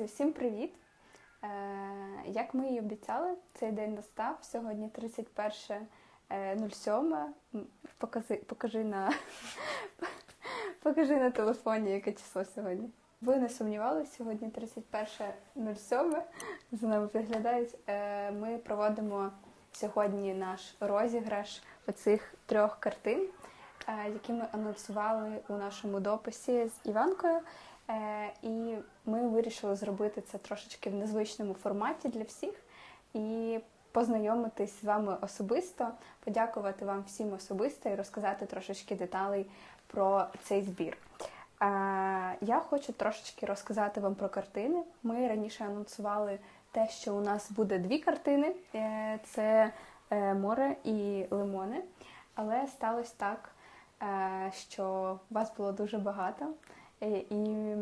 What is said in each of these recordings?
Друзі, всім привіт! Е, Як ми і обіцяли, цей день настав. Сьогодні 31.07. М, Покажи, покажи, на, покажи на телефоні, яке число сьогодні. Ви не сумнівалися, сьогодні 31.07. За нами підглядають. Е, Ми проводимо сьогодні наш розіграш оцих трьох картин, е, які ми анонсували у нашому дописі з Іванкою. Е, І ми вирішили зробити це трошечки в незвичному форматі для всіх і познайомитись з вами особисто, подякувати вам всім особисто і розказати трошечки деталей про цей збір. Е, Я хочу трошечки розказати вам про картини. Ми раніше анонсували те, що у нас буде дві картини: Е, це море і лимони. Але сталося так, що вас було дуже багато. Е, І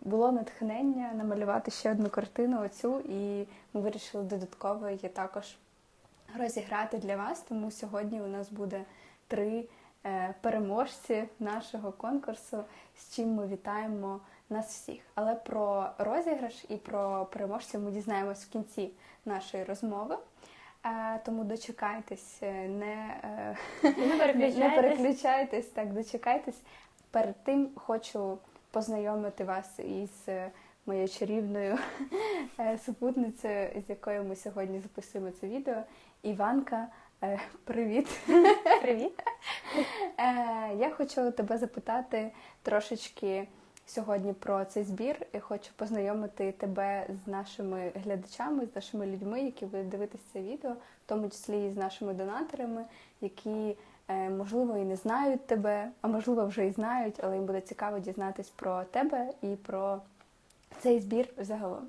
було натхнення намалювати ще одну картину оцю, і ми вирішили додатково її також розіграти для вас. Тому сьогодні у нас буде три е, переможці нашого конкурсу, з чим ми вітаємо нас всіх. Але про розіграш і про переможців ми дізнаємось в кінці нашої розмови. Е, Тому дочекайтесь, не, Не не переключайтесь. переключайтесь, так, дочекайтесь. Перед тим хочу познайомити вас із е, моєю чарівною е, супутницею, з якою ми сьогодні записуємо це відео. Іванка, е, привіт! Привіт. Я хочу тебе запитати трошечки сьогодні про цей збір. І хочу познайомити тебе з нашими глядачами, з нашими людьми, які будуть дивитися це відео, в тому числі і з нашими донаторами, які можливо і не знають тебе, а можливо вже і знають, але їм буде цікаво дізнатись про тебе і про цей збір загалом.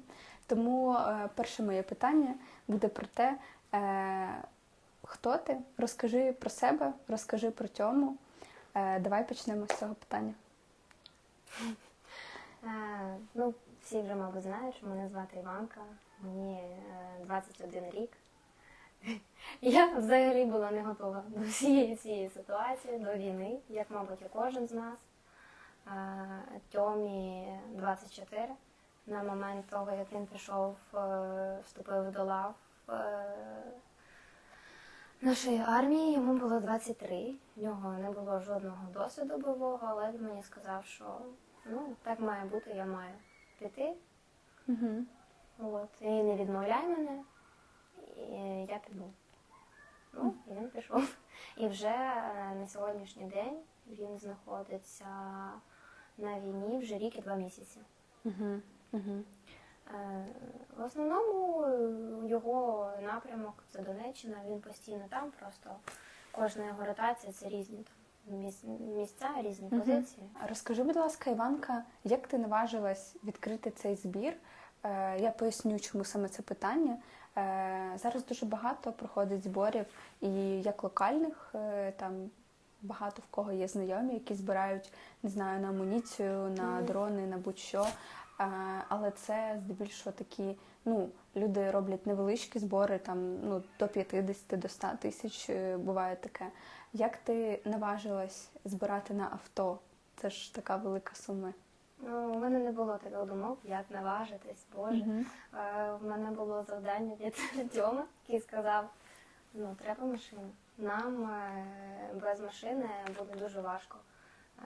Тому е, перше моє питання буде про те, е, хто ти? Розкажи про себе, розкажи про Тьому. Е, давай почнемо з цього питання. Е, ну, всі вже, мабуть, знають, що мене звати Іванка, мені е, 21 рік. Я взагалі була не готова до всієї цієї ситуації, до війни, як, мабуть, і кожен з нас. Тьомі 24. На момент того, як він пішов, е, вступив до лав е, нашої армії, йому було 23. В нього не було жодного досвіду бойового, але він мені сказав, що ну, так має бути, я маю піти. Угу. От, і не відмовляй мене, і я піду. Ну, і він пішов. І вже е, на сьогоднішній день він знаходиться на війні вже рік і два місяці. Угу. Угу. Е, В основному е, його напрямок це Донеччина, він постійно там, просто кожна його ротація це різні там місця, різні позиції. Розкажи, будь ласка, Іванка, як ти наважилась відкрити цей збір? Я поясню, чому саме це питання. Е, Зараз дуже багато проходить зборів, і як локальних, е, там багато в кого є знайомі, які збирають, не знаю, на амуніцію, на дрони, на будь-що. Е, Але це здебільшого такі, ну, люди роблять невеличкі збори, там ну, до 50, до 100 тисяч буває таке. Як ти наважилась збирати на авто? Це ж така велика сума. Ну, у мене не було таких думок, як наважитись, Боже. Мгм. Е, В мене було завдання від Тьоми, який сказав: ну, треба машина. Нам е, без машини буде дуже важко. Е,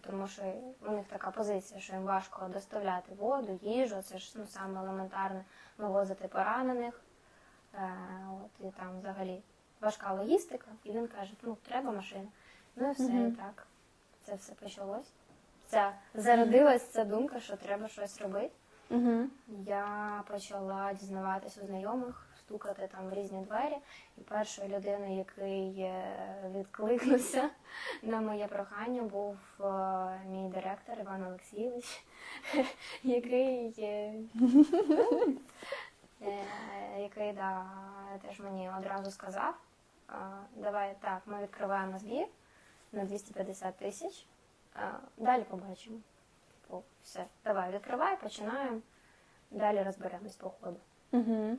Тому що у них така позиція, що їм важко доставляти воду, їжу, це ж ну, саме елементарне вивозити поранених. Е, От, і там взагалі важка логістика. І він каже, ну, треба машина. Ну і все, Мгм. і так. Це все почалось. Ця зародилась ця думка, що треба щось робити. Угу. Я почала дізнаватися у знайомих, стукати там в різні двері. І першою людиною, який е, відкликнувся на моє прохання, був е, мій директор Іван Олексійович, який, е, який да, теж мені одразу сказав: давай так, ми відкриваємо збір на 250 тисяч. Далі побачимо. Типу, все, давай, відкривай, починаємо. Далі розберемось по ходу. Угу.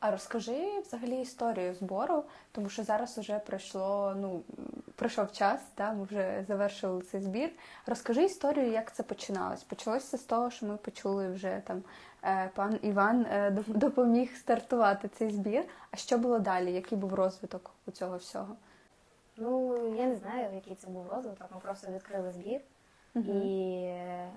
А розкажи взагалі історію збору, тому що зараз вже пройшло, ну пройшов час, да, ми вже завершили цей збір. Розкажи історію, як це починалось. Почалося з того, що ми почули вже там е, пан Іван е, допоміг стартувати цей збір. А що було далі? Який був розвиток у цього всього? Ну, я не знаю, який це був розвиток. Ми просто відкрили збір. І е,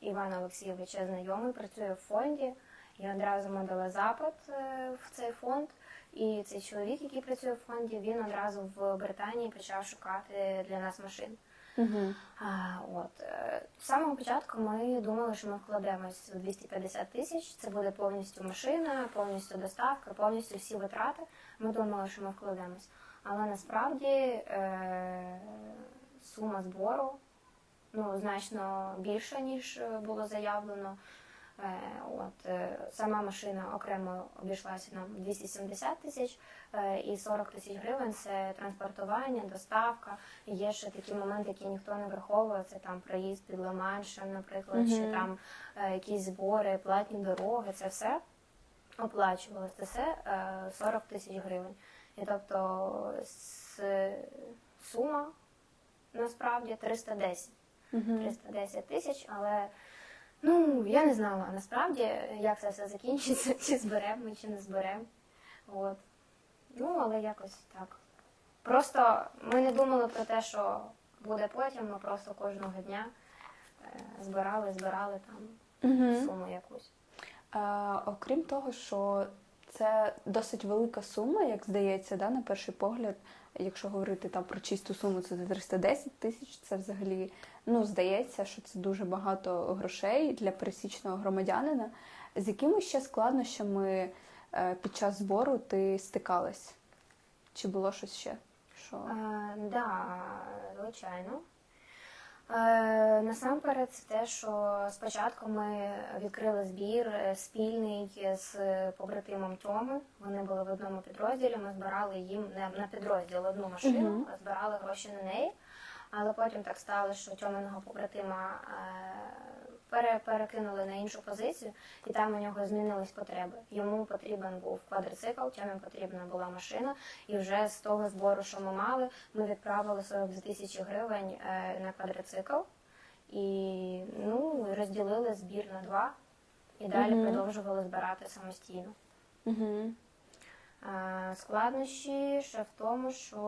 Іван Олексійович я знайомий, працює в фонді. І одразу ми дали запит е, в цей фонд. І цей чоловік, який працює в фонді, він одразу в Британії почав шукати для нас машин. Угу. А, от е, з самого початку ми думали, що ми вкладемось в 250 тисяч. Це буде повністю машина, повністю доставка, повністю всі витрати. Ми думали, що ми вкладемось. Але насправді е, сума збору ну, значно більша, ніж е, було заявлено. Е, От е, сама машина окремо обійшлася нам 270 тисяч е, і 40 тисяч гривень це транспортування, доставка. Є ще такі моменти, які ніхто не враховує. Це там проїзд під Ла-Маншем, наприклад, чи там е, якісь збори, платні дороги. Це все оплачувалося. Це все е, 40 тисяч гривень. Тобто с- сума насправді 310. Угу. 310 тисяч, але ну я не знала насправді, як це все закінчиться, чи зберемо ми, чи не зберемо. От. Ну, але якось так. Просто ми не думали про те, що буде потім, ми просто кожного дня е, збирали, збирали там Угу. суму якусь. А, окрім того, що це досить велика сума, як здається, да, на перший погляд, якщо говорити там про чисту суму, це 310 тисяч, це взагалі ну, здається, що це дуже багато грошей для пересічного громадянина. З якими ще складнощами е, під час збору ти стикалась? Чи було щось ще? Що? Е, да, звичайно. Е, насамперед, це те, що спочатку ми відкрили збір е, спільний з побратимом Тьоми. Вони були в одному підрозділі. Ми збирали їм на, на підрозділ одну машину, Мгм. збирали гроші на неї. Але потім так стало, що Тьоминого побратима е, перекинули на іншу позицію, і там у нього змінились потреби. Йому потрібен був квадроцикл, Тьомі потрібна була машина. І вже з того збору, що ми мали, ми відправили 42 тисячі гривень е, на квадроцикл і ну, розділили збір на два і далі Мгм. продовжували збирати самостійно. Угу. Складнощі ще в тому, що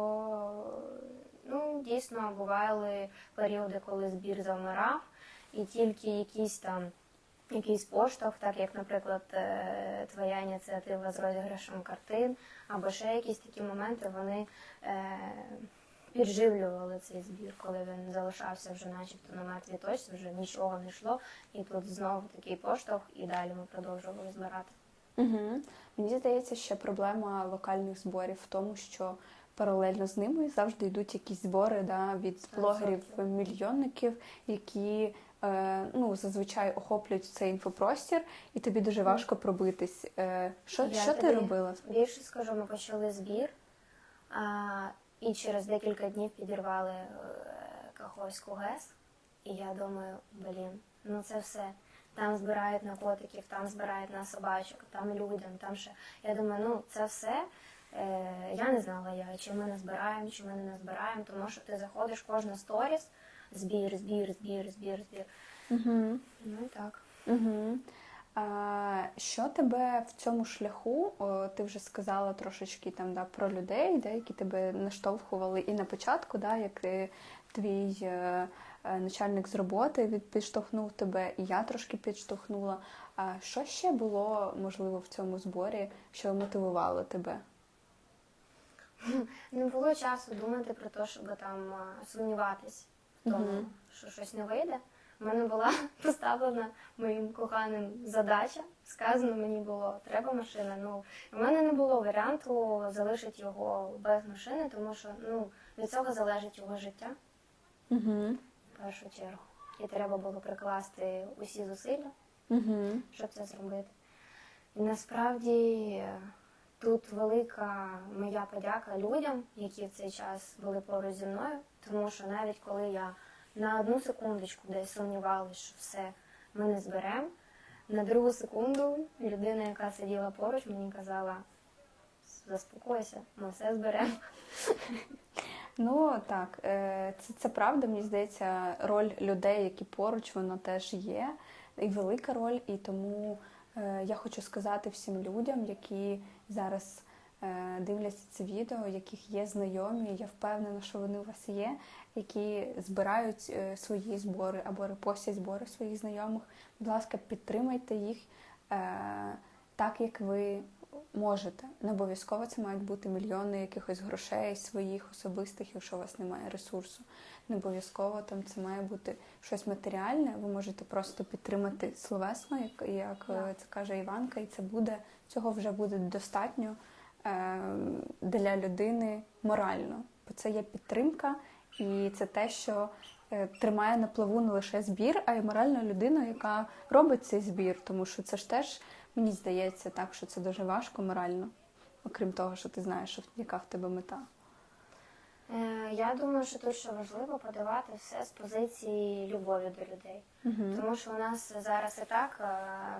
ну, дійсно бували періоди, коли збір завмирав, і тільки якісь там якийсь поштовх, так як, наприклад, е, твоя ініціатива з розіграшем картин, або ще якісь такі моменти, вони е, підживлювали цей збір, коли він залишався вже начебто на мертвій точці, вже нічого не йшло, і тут знову такий поштовх, і далі ми продовжували збирати. Угу. Мені здається, ще проблема локальних зборів в тому, що паралельно з ними завжди йдуть якісь збори да, від блогерів-мільйонників, які ну, зазвичай охоплюють цей інфопростір, і тобі дуже важко пробитись. Е, що Я що ти робила? Більше скажу, ми почали збір, а, і через декілька днів підірвали е, Каховську ГЕС. І я думаю, блін, ну це все. Там збирають на котиків, там збирають на собачок, там людям, там ще. Я думаю, ну це все. Е, я не знала, я, чи ми не збираємо, чи ми не збираємо, тому що ти заходиш кожна сторіс, збір, збір, збір, збір, збір. Угу. Ну і так. Угу. А, що тебе в цьому шляху? О, ти вже сказала трошечки там да, про людей, да, які тебе наштовхували і на початку, да, як е, твій е, е, начальник з роботи від- підштовхнув тебе, і я трошки підштовхнула. А що ще було можливо в цьому зборі, що мотивувало тебе? Не було часу думати про те, щоб там сумніватись в тому, що щось не вийде. У мене була поставлена моїм коханим задача. Сказано мені було, треба машина. Ну, у мене не було варіанту залишити його без машини, тому що ну, від цього залежить його життя Угу. в першу чергу. І треба було прикласти усі зусилля, Угу. щоб це зробити. І насправді тут велика моя подяка людям, які в цей час були поруч зі мною, тому що навіть коли я на одну секундочку десь сумнівалася, що все ми не зберемо, на другу секунду людина, яка сиділа поруч, мені казала: заспокойся, ми все зберемо. Ну так, е, це, це правда. Мені здається, роль людей, які поруч, вона теж є, і велика роль. І тому я хочу сказати всім людям, які зараз е, дивляться це відео, яких є знайомі. Я впевнена, що вони у вас є, які збирають е, свої збори або репостять збори своїх знайомих. Будь ласка, підтримайте їх е, так, як ви можете. Не обов'язково це мають бути мільйони якихось грошей своїх особистих, якщо у вас немає ресурсу. Не обов'язково там це має бути щось матеріальне. Ви можете просто підтримати словесно, як, як е, це каже Іванка, і це буде цього вже буде достатньо е, для людини морально. Бо це є підтримка, і це те, що е, тримає на плаву не лише збір, а й моральна людина, яка робить цей збір. Тому що це ж теж мені здається так, що це дуже важко морально, окрім того, що ти знаєш, що- яка в тебе мета. Е, Я думаю, що тут ще важливо подавати все з позиції любові до людей. Тому що у нас зараз і так е,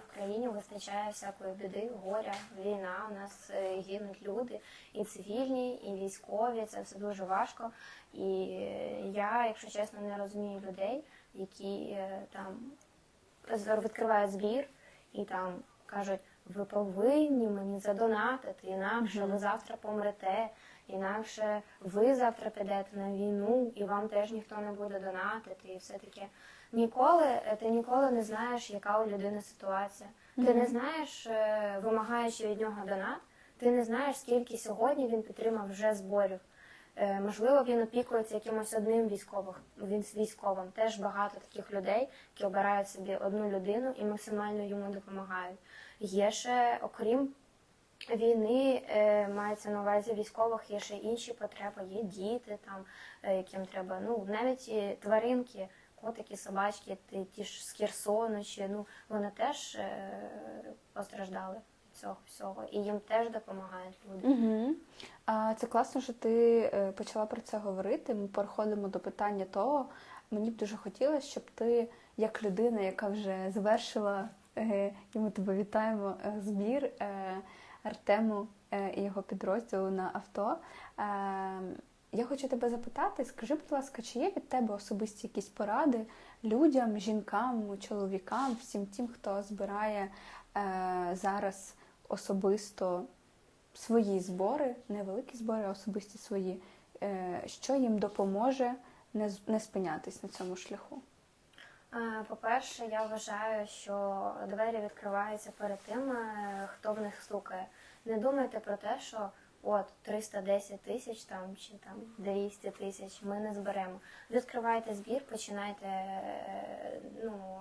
в країні вистачає всякої біди, горя, війна. У нас е, гинуть люди, і цивільні, і військові. Це все дуже важко. І я, якщо чесно, не розумію людей, які там відкривають збір і там кажуть, ви повинні мені задонатити, інакше ви завтра помрете, інакше ви завтра підете на війну, і вам теж ніхто не буде донатити, і все таке. Ніколи е, ти ніколи не знаєш, яка у людини ситуація. Ти не знаєш, е, вимагаючи від нього донат, ти не знаєш, скільки сьогодні він підтримав вже зборів. Е, Можливо, він опікується якимось одним військовим, він з військовим. Теж багато таких людей, які обирають собі одну людину і максимально йому допомагають. Є ще, окрім війни, е, мається на увазі військових, є ще інші потреби, є діти, там, е, яким треба, ну, навіть тваринки, котики, собачки, ті, ж з Херсону, чи, ну, вони теж е, постраждали цього всього, і їм теж допомагають люди. Угу. А, це класно, що ти е, почала про це говорити. Ми переходимо до питання того. Мені б дуже хотілося, щоб ти, як людина, яка вже завершила, е, і ми тебе вітаємо, е, збір е, Артему е, і його підрозділу на авто. Е, я хочу тебе запитати, скажи, будь ласка, чи є від тебе особисті якісь поради людям, жінкам, чоловікам, всім тим, хто збирає е, зараз особисто свої збори, не великі збори, а особисті свої, е, що їм допоможе не спинятись на цьому шляху? Е, По-перше, я вважаю, що двері відкриваються перед тим, е, хто в них стукає. Не думайте про те, що от 310 тисяч там чи там 200 тисяч ми не зберемо. Відкривайте збір, починайте е, ну,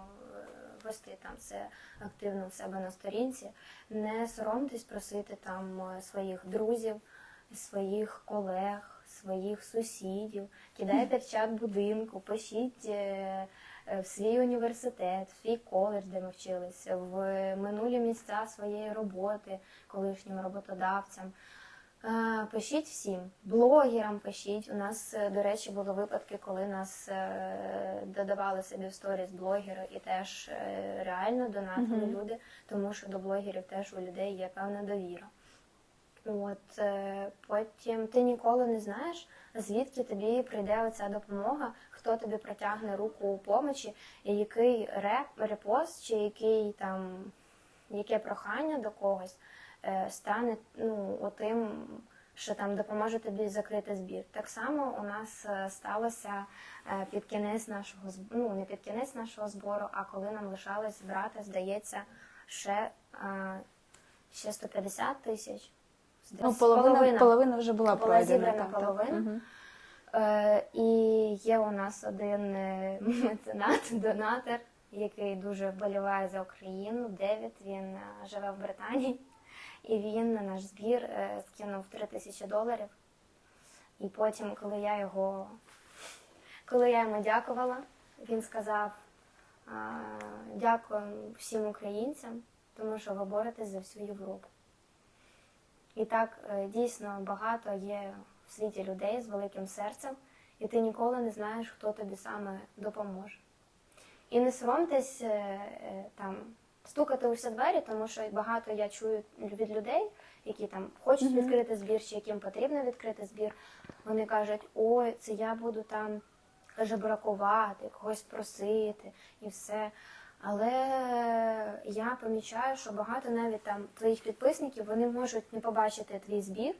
вести там це активно в себе на сторінці. Не соромтесь просити там своїх друзів, своїх колег, своїх сусідів. Кидайте в чат будинку, пишіть. Е, в свій університет, в свій коледж, де ми вчилися, в минулі місця своєї роботи, колишнім роботодавцям. Е, Пишіть всім, блогерам пишіть. У нас, е, до речі, були випадки, коли нас додавали собі в сторіс блогери і теж реально донатили люди, тому що до блогерів теж у людей є певна довіра. От потім ти ніколи не знаєш, звідки тобі прийде оця допомога, хто тобі протягне руку у помочі, і який реп, репост чи який там яке прохання до когось е, стане ну, отим, що там допоможе тобі закрити збір. Так само у нас е, сталося е, під кінець нашого ну не під кінець нашого збору, а коли нам лишалось збирати, здається, ще, е, ще 150 тисяч. Ну, половина, половина, вже була Була пройдена. зібрана так, так. половина. Е, і є у нас один е, меценат, донатор, який дуже вболіває за Україну. Девід він е, живе в Британії, і він на наш збір е, скинув 3 тисячі доларів. І потім, коли я його, коли я йому дякувала, він сказав: е, дякую всім українцям, тому що ви боретесь за всю Європу. І так е, дійсно багато є в світі людей з великим серцем, і ти ніколи не знаєш, хто тобі саме допоможе. І не соромтесь е, е, там стукати у всі двері, тому що багато я чую від людей, які там хочуть Мгм. відкрити збір, чи яким потрібно відкрити збір. Вони кажуть, ой, це я буду там жебракувати, когось просити і все. Але я помічаю, що багато навіть там твоїх підписників вони можуть не побачити твій збір,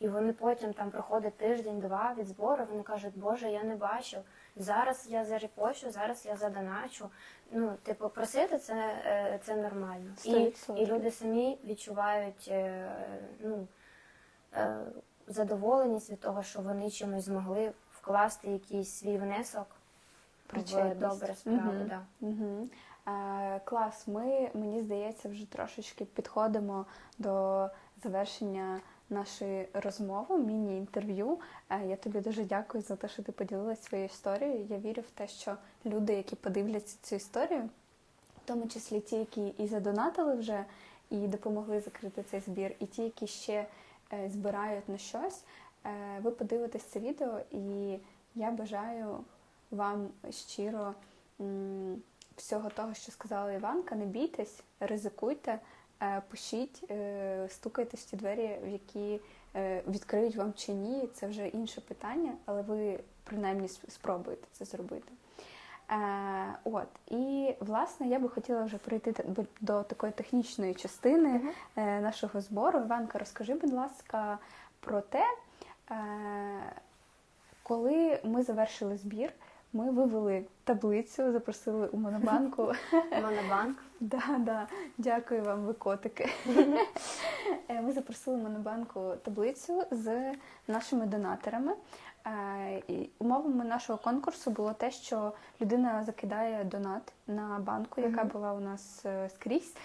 і вони потім там проходить тиждень-два від збору. Вони кажуть, Боже, я не бачив. Зараз я зарепощу, зараз я задоначу. Ну, типу, просити це, е, це нормально. І, і люди самі відчувають е, ну, е, задоволеність від того, що вони чимось змогли вкласти якийсь свій внесок в добре справу. Мгм. Да. Угу. Е, клас, ми, мені здається, вже трошечки підходимо до завершення нашої розмови, міні-інтерв'ю. Е, я тобі дуже дякую за те, що ти поділилася своєю історією. Я вірю в те, що люди, які подивляться цю історію, в тому числі ті, які і задонатили вже, і допомогли закрити цей збір, і ті, які ще е, збирають на щось, ви подивитесь це відео, і я бажаю вам щиро всього того, що сказала Іванка. Не бійтесь, ризикуйте, е, пишіть, е, стукайте в ті двері, в які е, відкриють вам чи ні. Це вже інше питання, але ви принаймні спробуєте це зробити. Е, от і власне я би хотіла вже перейти до, такої технічної частини е, нашого збору. Іванка, розкажи, будь ласка, про те, е, коли ми завершили збір, ми вивели таблицю, запросили у Монобанку. Монобанк. Да, да. Дякую вам, ви котики. Е, Ми запросили Монобанку таблицю з нашими донаторами. Е, і Умовами нашого конкурсу було те, що людина закидає донат на банку, яка була у нас е, скрізь,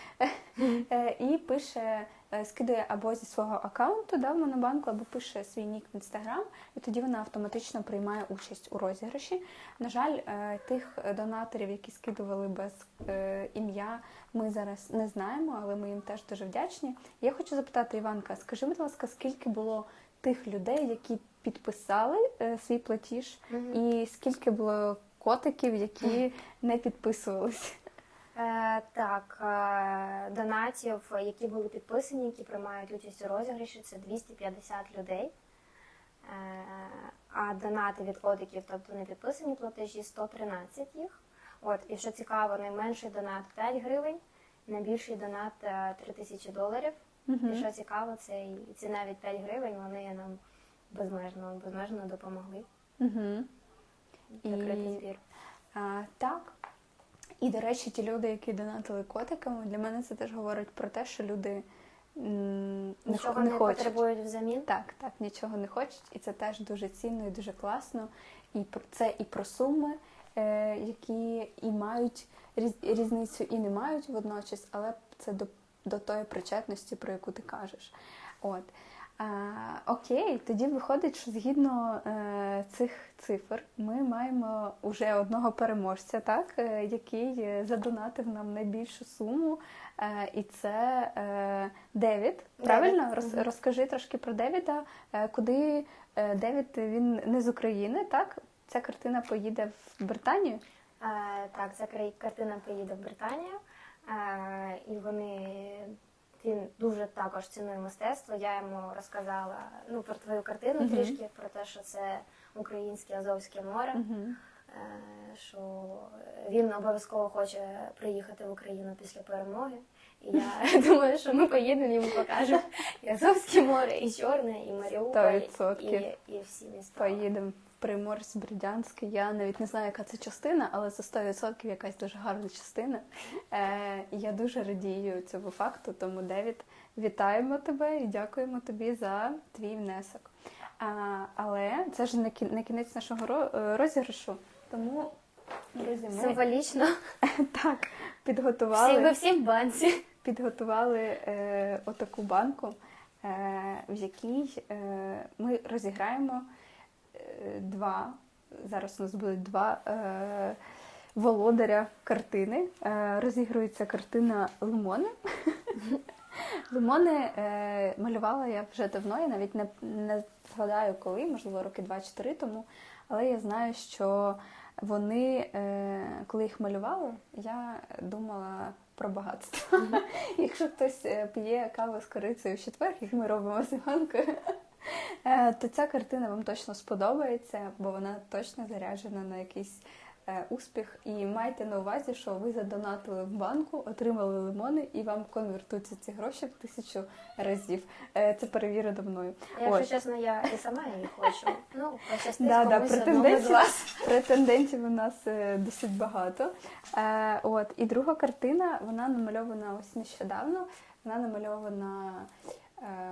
і пише, скидає або зі свого аккаунту да, в Монобанку, або пише свій нік в інстаграм, і тоді вона автоматично приймає участь у розіграші. На жаль, е, тих донаторів, які скидували без е, ім'я, ми зараз не знаємо, але ми їм теж дуже вдячні. Я хочу запитати Іванка, скажи, будь ласка, скільки було тих людей, які підписали е, свій платіж, і скільки було котиків, які не підписувались? Е, так, е, донатів, які були підписані, які приймають участь у розіграші, це 250 людей. Е, а донати від котиків, тобто не підписані платежі, 113 їх. От, і що цікаво, найменший донат 5 гривень, найбільший донат е, 3 тисячі доларів. І що цікаво, це і ці навіть 5 гривень вони нам безмежно, безмежно допомогли Мгм. закрити І- збір. А, так. І, до речі, ті люди, які донатили котиками, для мене це теж говорить про те, що люди м, Нічого не, не хочуть. потребують взамін. Так, так, нічого не хочуть, і це теж дуже цінно і дуже класно. І про це і про суми, е, які і мають різ, різницю, і не мають водночас, але це до, до тої причетності, про яку ти кажеш. От. А, окей, тоді виходить, що згідно е, цих цифр ми маємо вже одного переможця, так, е, який е, задонатив нам найбільшу суму. Е, і це е, Девід. Правильно? Роз, Розкажи трошки про Девіда. Е, куди е, Девід він не з України, так? Ця картина поїде в Британію. Е, так, ця картина поїде в Британію, е, і вони він дуже також цінує мистецтво. Я йому розказала ну, про твою картину Мгм. трішки, про те, що це українське Азовське море. Угу. е, Що він обов'язково хоче приїхати в Україну після перемоги. І я думаю, що ми поїдемо йому покажемо і Азовське море, і Чорне, і Маріуполь, і, і всі міста. Поїдемо Приморськ, Бердянськ. Я навіть не знаю, яка це частина, але це 100% якась дуже гарна частина. Е, я дуже радію цьому факту. Тому, Девід, вітаємо тебе і дякуємо тобі за твій внесок. А, але це ж не кінець нашого е, розіграшу. Тому, друзі, ми Символічно. так Всі, підготували. ви всі в банці. підготували е, отаку банку, е, в якій е, ми розіграємо два. Зараз у нас будуть два е, володаря картини. Е, розігрується картина Лимони. Лимони е, малювала я вже давно, я навіть не, не згадаю коли, можливо, роки 2-4 тому. Але я знаю, що вони, е, коли їх малювали, я думала про багатство. Якщо хтось е, п'є каву з корицею в четвер, як ми робимо з Іванкою, то ця картина вам точно сподобається, бо вона точно заряджена на якийсь е, успіх. І майте на увазі, що ви задонатили в банку, отримали лимони, і вам конвертуються ці гроші в тисячу разів. Е, Це перевірено мною. Якщо Ось. чесно, я і сама її хочу. Ну, Да, да, претендентів, вас. претендентів у нас е, досить багато. Е, от. І друга картина, вона намальована ось нещодавно. Вона намальована е,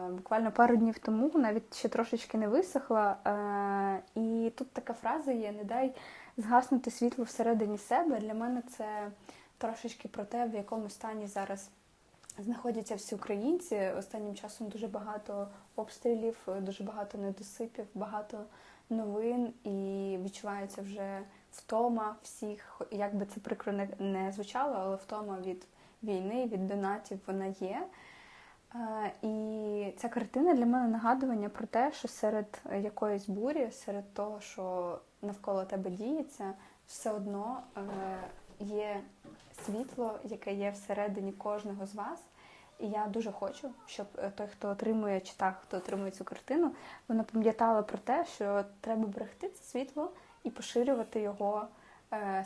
буквально пару днів тому, навіть ще трошечки не висохла. Е, і тут така фраза є: не дай згаснути світло всередині себе. Для мене це трошечки про те, в якому стані зараз знаходяться всі українці. Останнім часом дуже багато обстрілів, дуже багато недосипів, багато новин, і відчувається вже втома всіх, як би це прикро не звучало, але втома від війни, від донатів вона є. Е, І ця картина для мене нагадування про те, що серед якоїсь бурі, серед того, що навколо тебе діється, все одно е, є світло, яке є всередині кожного з вас. І я дуже хочу, щоб е, той, хто отримує чи та, хто отримує цю картину, вона пам'ятала про те, що треба берегти це світло і поширювати його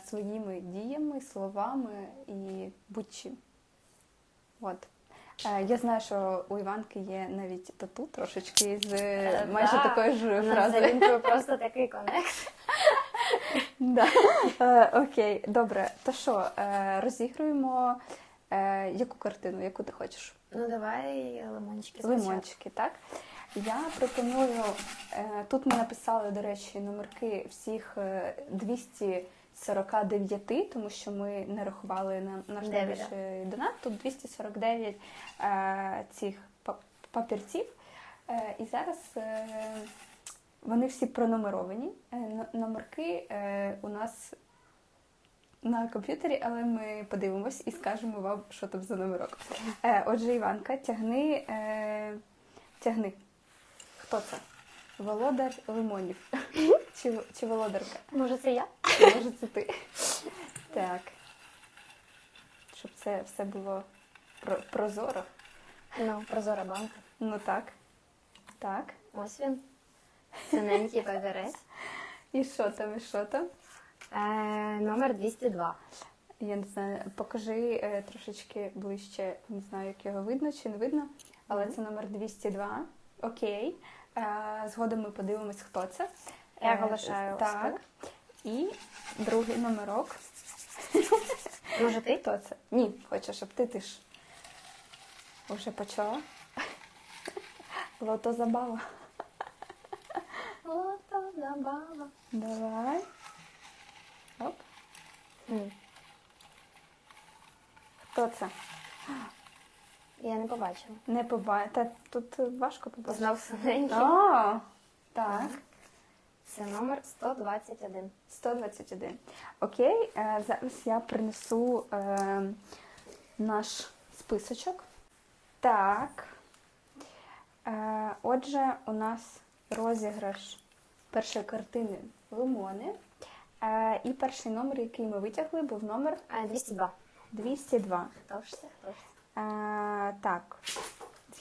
своїми діями, словами і будь-чим. От. Е, я знаю, що у Іванки є навіть тату трошечки з е, е, майже да, такою ж фразою. Він просто такий конект. Окей, добре. То що, розігруємо яку картину, яку ти хочеш? Ну, давай лимончики. Спочатку. Лимончики, так. Я пропоную. Тут ми написали, до речі, номерки всіх 200 49, тому що ми не рахували на наш найбільший донат. Тут 249 е, цих папірців. Е, і зараз е, вони всі пронумеровані. Е, Номерки е, у нас на комп'ютері, але ми подивимось і скажемо вам, що там за номерок. Е, отже, Іванка, тягни, тягни. Хто це? Володар Лимонів чи, чи володарка? Може, це я? Може, це ти. Так. Щоб це все було про- прозоро. Ну, прозора банка. Ну так. Так. Ось він. Синенький папірець. І що там, і що там? Е, номер 202. Я не знаю, покажи е, трошечки ближче, не знаю, як його видно чи не видно, але Мгм. це номер 202. Окей. Е, згодом ми подивимось, хто це. Я Е, оголошаю Так. І другий номерок. Може, ти? Хто це? Ні, хочу, щоб ти ти ж вже почала. Лото забава. Лото забава. Давай. Оп. М, Хто це? Я не побачила. Не побачила. Та тут важко побачити. Знов синенький. А, так. Це номер 121. 121. Окей, е, зараз я принесу е, наш списочок. Так. Е, отже, у нас розіграш першої картини лимони. Е, і перший номер, який ми витягли, був номер А, 202. 202. Хто ж це? Хто ж це? Е, так,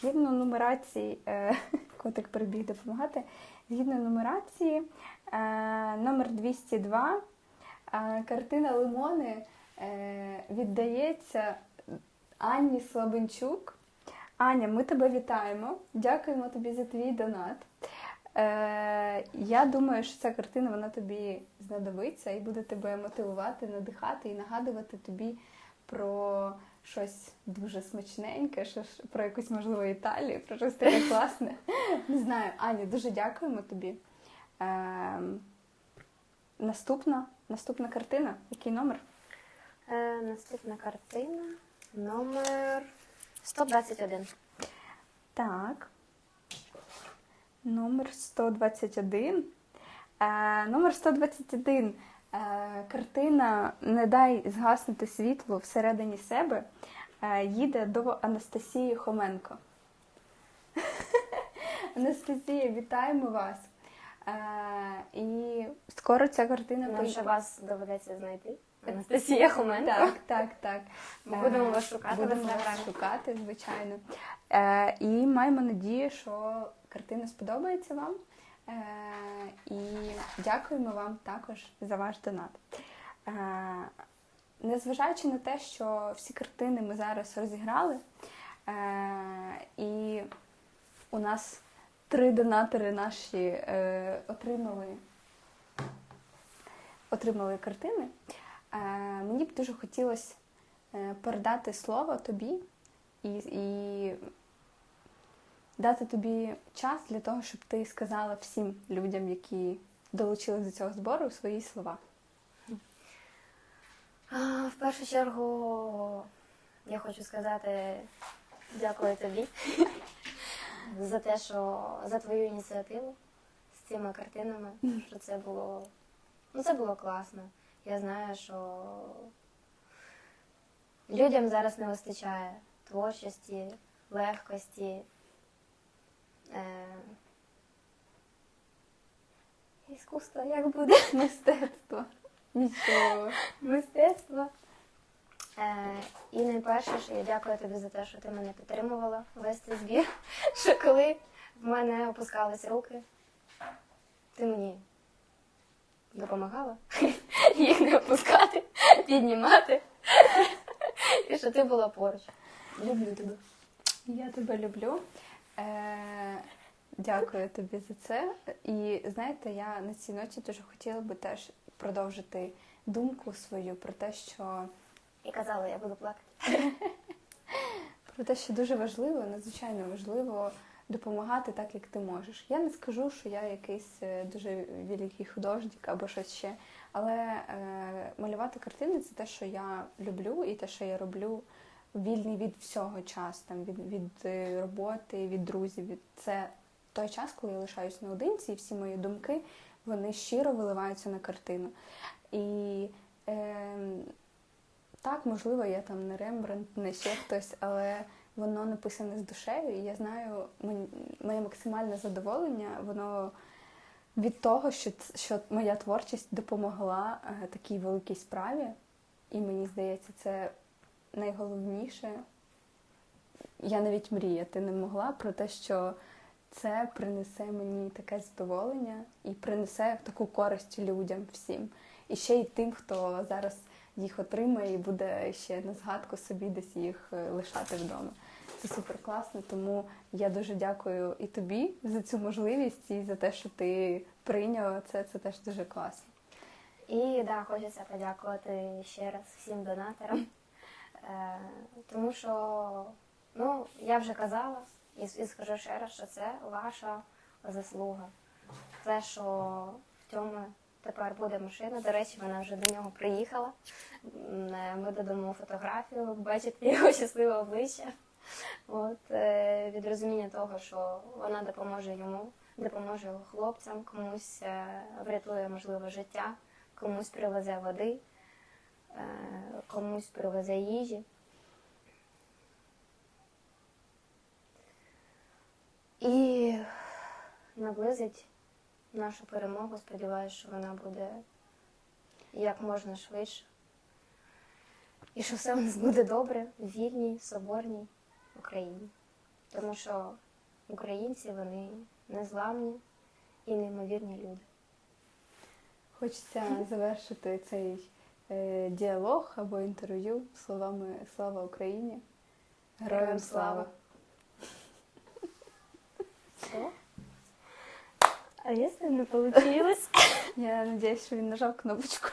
згідно нумерації, е, котик прибіг допомагати. Згідно нумерації, е, номер 202, е, картина Лимони е, віддається Анні Слабенчук. Аня, ми тебе вітаємо. Дякуємо тобі за твій донат. Е, я думаю, що ця картина вона тобі знадобиться і буде тебе мотивувати, надихати і нагадувати тобі про щось дуже смачненьке, що ж- про якусь можливо Італію, про щось таке класне. Не знаю, Аня, дуже дякуємо тобі. Е, наступна, наступна картина. Який номер? Е, наступна картина. Номер 121. Так. Номер 121. Е, номер 121. Е, картина Не дай згаснути світло всередині себе. Е, їде до Анастасії Хоменко. Анастасія, вітаємо вас. Е, і скоро ця картина Нам ще вас доведеться знайти. Анастасія Хоменко. Так, так, так. Ми будемо Е, вас шукати Будемо вас шукати, звичайно. І маємо надію, що картина сподобається вам. І дякуємо вам також за ваш донат. Незважаючи на те, що всі картини ми зараз розіграли, е, і у нас три донатори наші е, отримали, отримали картини. Е, мені б дуже хотілося передати слово тобі і, і дати тобі час для того, щоб ти сказала всім людям, які долучились до цього збору, свої слова. В першу чергу я хочу сказати дякую тобі за те, що за твою ініціативу з цими картинами, що це було, ну це було класно. Я знаю, що людям зараз не вистачає творчості, легкості. Е... Іскусство як буде? Мистецтво. Нічого. мистецтва. Е, і найперше, що я дякую тобі за те, що ти мене підтримувала весь цей збір. Що коли в мене опускались руки, ти мені допомагала їх не опускати, піднімати. І що ти була поруч. Люблю тебе. Я тебе люблю. Е, дякую тобі за це. І знаєте, я на цій ноті дуже хотіла би теж продовжити думку свою про те, що І казала, я буду плакати. про те, що дуже важливо, надзвичайно важливо допомагати так, як ти можеш. Я не скажу, що я якийсь е, дуже великий художник або щось ще, але е, малювати картини це те, що я люблю, і те, що я роблю вільний від всього часу, там від, від е, роботи, від друзів. Від це той час, коли я лишаюсь наодинці, і всі мої думки вони щиро виливаються на картину. І е, так, можливо, я там не Рембрандт, не ще хтось, але воно написане з душею, і я знаю, моє максимальне задоволення, воно від того, що, що моя творчість допомогла е, такій великій справі. І мені здається, це найголовніше. Я навіть мріяти не могла про те, що це принесе мені таке задоволення і принесе таку користь людям всім. І ще й тим, хто зараз їх отримає і буде ще на згадку собі десь їх е, лишати вдома. Це супер класно, тому я дуже дякую і тобі за цю можливість і за те, що ти прийняла це. Це теж дуже класно. І да, хочеться подякувати ще раз всім донаторам. Е, тому що, ну, я вже казала і, і скажу ще раз, що це ваша заслуга. Те, що в цьому тепер буде машина. До речі, вона вже до нього приїхала. Е, Ми додамо фотографію, бачите його щасливе обличчя. От, е, від розуміння того, що вона допоможе йому, допоможе хлопцям, комусь е, врятує, можливо, життя, комусь привезе води, комусь привезе їжі. І наблизить нашу перемогу. Сподіваюся, що вона буде як можна швидше. І що все у нас буде добре в вільній, соборній Україні. Тому що українці вони незламні і неймовірні люди. Хочеться завершити цей е, діалог або інтерв'ю словами Слава Україні! Героям слава! Все? А если не получилось? Я надеюсь, що він нажав кнопочку.